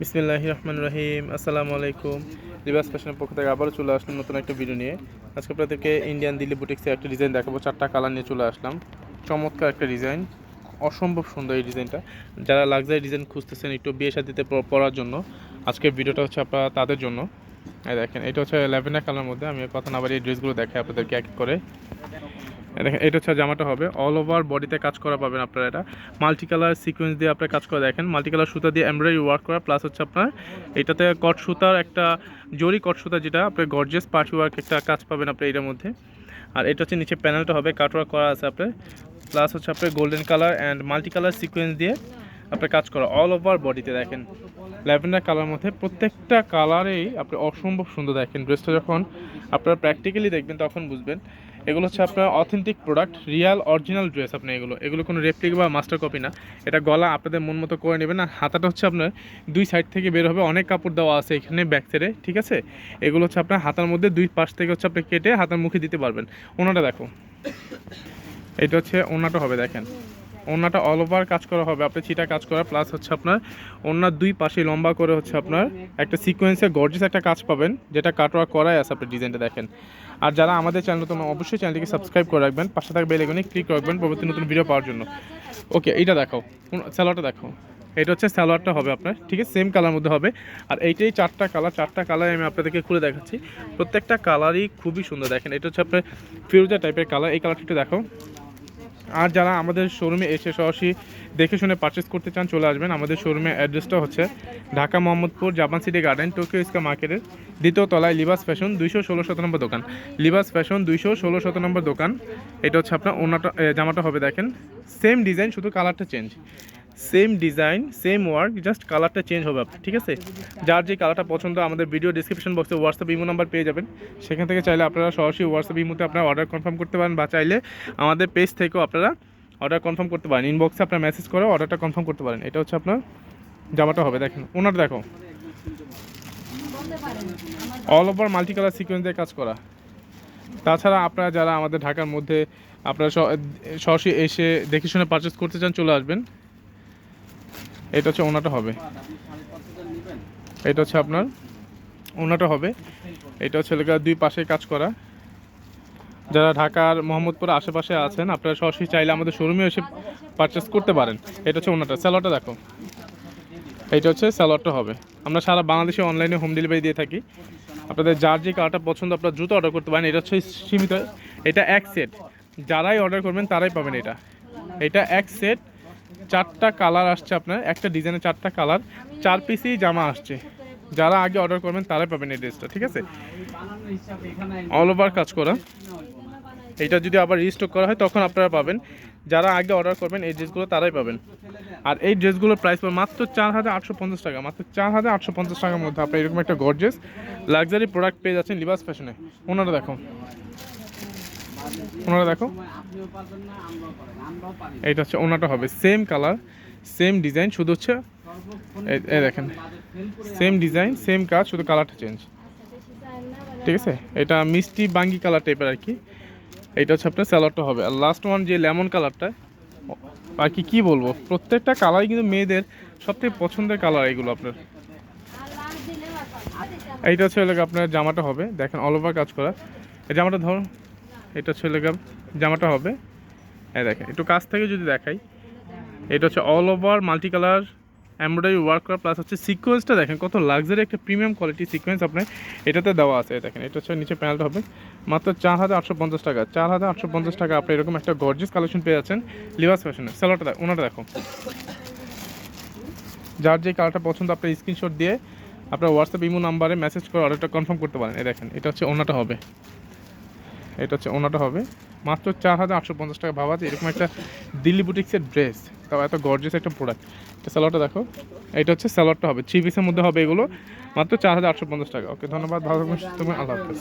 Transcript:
বিসমিল্লাহ রহমান রহিম, আসসালামু আলাইকুম। রিভার্স ফ্যাশনের পক্ষ থেকে আবারও চলে আসলাম নতুন একটা ভিডিও নিয়ে। আজকে আপনাদেরকে ইন্ডিয়ান দিল্লি বুটিক্সের একটা ডিজাইন দেখাবো, চারটা কালার নিয়ে চলে আসলাম। চমৎকার একটা ডিজাইন অসম্ভব সুন্দর এই ডিজাইনটা যারা লাক্সারি ডিজাইন খুঁজতেছেন, একটু বিয়ে শাদিতে পড়ার জন্য, আজকের ভিডিওটা হচ্ছে আপনারা তাদের জন্য। দেখেন, এটা হচ্ছে ল্যাভেন্ডার কালার মধ্যে, আমি কথা না বাড়ি ড্রেসগুলো দেখাই আপনাদেরকে এক করে। এটা হচ্ছে জামাটা হবে। অল ওভার বডিতে কাজ করা পাবেন আপনারা এটা। মাল্টি কালার সিকোয়েন্স দিয়ে আপনার কাজ করা দেখেন। মাল্টি কালার সুতা দিয়ে এমব্রয়ডারি ওয়ার্ক করা প্লাস হচ্ছে আপনার এটাতে কট সুতার একটা জরি কট সুতা যেটা, আপনার গর্জেস পার্টি ওয়ার্ক একটা কাজ পাবেন আপনি এটার মধ্যে। আর এটা হচ্ছে নিচে প্যানেলটা হবে কাটওয়ার্ক করা আছে আপনার। প্লাস হচ্ছে আপনার golden colour and multi colour sequence দিয়ে আপনার কাজ করা। অল ওভার বডিতে দেখেন। ল্যাভেন্ডার কালার মধ্যে প্রত্যেকটা কালারেই আপনি অসম্ভব সুন্দর দেখেন। ড্রেসটা যখন আপনারা প্র্যাকটিক্যালি দেখবেন, তখন বুঝবেন। এগুলো হচ্ছে আপনার authentic product real original dress আপনার এগুলো। এগুলো কোনো রেপ্লিক বা মাস্টার কপি না। এটা গলা আপনাদের মন মতো করে নেবেন। আর হাতাটা হচ্ছে আপনার দুই সাইড থেকে বের হবে। অনেক কাপড় দেওয়া আছে এখানে ব্যাক সাইডে ঠিক আছে? এগুলো হচ্ছে আপনার হাতার মধ্যে দুই পাশ থেকে হচ্ছে আপনি কেটে হাতার মুখে দিতে পারবেন। ওনাটা দেখো। এটা হচ্ছে, ওনাটা হবে দেখেন। ওনাটা অল ওভার কাজ করা হবে, আপনি চিটা কাজ করা প্লাস হচ্ছে আপনার ওনার দুই পাশে লম্বা করে হচ্ছে আপনার একটা সিকোয়েন্সে গর্জিস একটা কাজ পাবেন, যেটা কাটওয়া করাই আছে আপনি ডিজাইনটা দেখেন। আর যারা আমাদের চ্যানেল নতুন, অবশ্যই চ্যানেলটিকে সাবস্ক্রাইব করে রাখবেন, পাশে থাকবে বেলেগনে ক্লিক রাখবেন, পরবর্তী নতুন ভিডিও পাওয়ার জন্য। ওকে এইটা দেখাও। স্যালোয়ারটা দেখাও। এটা হচ্ছে স্যালোয়ারটা হবে আপনার, ঠিক আছে? সেম কালার মধ্যে হবে। আর এইটাই চারটা কালার চারটা কালার আমি আপনাদেরকে খুলে দেখাচ্ছি। প্রত্যেকটা কালারই খুবই সুন্দর, দেখেন, এটা হচ্ছে আপনার ফিরোজা টাইপের কালার এই কালারটা একটু দেখো আর যারা আমাদের শোরুমে এসে সরাসরি দেখে শুনে পারচেস করতে চান, চলে আসবেন। আমাদের শোরুমের অ্যাড্রেসটা হচ্ছে Dhaka Mohammadpur, Japan city garden Tokyo ইস্কা মার্কেটের দ্বিতীয় তলায় লিবাস ফ্যাশন দুইশো ষোলো শত নম্বর দোকান। লিবাস ফ্যাশন দুইশো ষোলো শত নম্বর দোকান। এটা হচ্ছে আপনার ওনাটা জামাটা হবে দেখেন। সেম ডিজাইন শুধু কালারটা change same design same work just কালারটা চেঞ্জ হবে আপনার, ঠিক আছে? যার যে কালারটা পছন্দ, আমাদের ভিডিও ডিসক্রিপশন বক্সে হোয়াটসঅ্যাপ ইমো নাম্বার পেয়ে যাবেন। সেখান থেকে চাইলে আপনারা সরাসরি হোয়াটসঅ্যাপ ইমোতে আপনারা অর্ডার কনফার্ম করতে পারেন, বা চাইলে আমাদের পেজ থেকেও আপনারা অর্ডার কনফার্ম করতে পারেন। ইনবক্সে আপনার মেসেজ করে অর্ডারটা কনফার্ম করতে পারেন। এটা হচ্ছে আপনার জামাটা হবে, দেখেন। ওনার দেখো। All over multi colour sequence দিয়ে কাজ করা। তাছাড়া আপনারা যারা আমাদের ঢাকার মধ্যে আপনারা সরাসরি এসে দেখে শুনে পারচেস করতে চান, চলে আসবেন। এটা হচ্ছে ওনাটা হবে। এটা হচ্ছে আপনার, ওনাটা হবে। এটা হচ্ছে লেখা দুই পাশে কাজ করা। যারা ঢাকার মোহাম্মদপুর আশেপাশে আছেন, আপনারা সরাসরি চাইলে আমাদের শোরুমে এসে পারচেস করতে পারেন। এটা হচ্ছে ওনাটা স্যালোয়ারটা দেখো। এইটা হচ্ছে স্যালোয়ারটা হবে। আমরা সারা বাংলাদেশে অনলাইনে হোম ডেলিভারি দিয়ে থাকি। আপনাদের যার যে কালারটা পছন্দ, আপনারা দ্রুত অর্ডার করতে পারেন। এটা হচ্ছে সীমিত, এটা এক সেট যারাই অর্ডার করবেন, তারাই পাবেন এটা। এটা এক সেট চারটা কালার আসছে আপনার, একটা ডিজাইনের চারটা কালার, চার পিসই জামা আসছে। যারা আগে অর্ডার করবেন, তারাই পাবেন এই ড্রেসটা ঠিক আছে? অল ওভার কাজ করা। এটা যদি আবার রিস্টক করা হয়, তখন আপনারা পাবেন। যারা আগে অর্ডার করবেন, এই ড্রেসগুলো তারাই পাবেন। আর এই ড্রেসগুলোর প্রাইস পড়বে মাত্র চার হাজার আটশো পঞ্চাশ টাকা, মাত্র চার হাজার আটশো পঞ্চাশ টাকার মধ্যে আপনার এরকম একটা গর্জেস লাক্সারি প্রোডাক্ট পেয়ে যাচ্ছেন লিবাস ফ্যাশনে ওনারা দেখো। ওনারা দেখো। এইটা হচ্ছে ওনাটা হবে। সেম কালার সেম ডিজাইন শুধু হচ্ছে এই- দেখেন। সেম ডিজাইন সেম কাজ, শুধু কালারটা চেঞ্জ ঠিক আছে? এটা মিষ্টি বাঙ্গি কালার টাইপের আর কি। এটা হচ্ছে আপনার স্যালাডটা হবে। আর লাস্ট ওয়ান যে লেমন কালারটা আর কি, কী বলব? প্রত্যেকটা কালারই কিন্তু মেয়েদের সবথেকে পছন্দের কালার এগুলো আপনার। এইটা হচ্ছে আপনার জামাটা হবে। দেখেন অল ওভার কাজ করা। এই জামাটা ধরুন এটা হচ্ছে এলাকা জামাটা হবে। হ্যাঁ দেখেন, একটু কাছ থেকে যদি দেখাই, এটা হচ্ছে all over multi colour embroidery work করা প্লাস হচ্ছে সিকোয়েন্সটা দেখেন, কত লাক্সারি একটা প্রিমিয়াম কোয়ালিটি সিকোয়েন্স আপনার এটাতে দেওয়া আছে। দেখেন, এটা হচ্ছে নিচে প্যানেলটা হবে। মাত্র চার হাজার আটশো পঞ্চাশ টাকা। চার হাজার আটশো পঞ্চাশ টাকা আপনি এরকম একটা গর্জিয়াস কালেকশন পেয়ে যাচ্ছেন লিবাস ফ্যাশনে স্যালোটা ওনাটা দেখো যার যে কালারটা পছন্দ আপনার স্ক্রিনশট দিয়ে আপনার হোয়াটসঅ্যাপ ইমো নাম্বারে মেসেজ করে অর্ডারটা কনফার্ম করতে পারেন। এই দেখেন, এটা হচ্ছে ওনাটা হবে। এটা হচ্ছে ওনাটা হবে। মাত্র চার হাজার আটশো পঞ্চাশ টাকা ভাবা যে এরকম একটা দিল্লি বুটিক্সের ড্রেস। তাও এত গর্জেস একটা প্রোডাক্ট এটা স্যালোয়ারটা দেখো। এটা হচ্ছে স্যালোয়ারটা হবে। থ্রি পিসের মধ্যে হবে এগুলো। মাত্র চার হাজার আটশো পঞ্চাশ টাকা। ওকে ধন্যবাদ। ভালো তুমি আল্লাহ হাফেজ।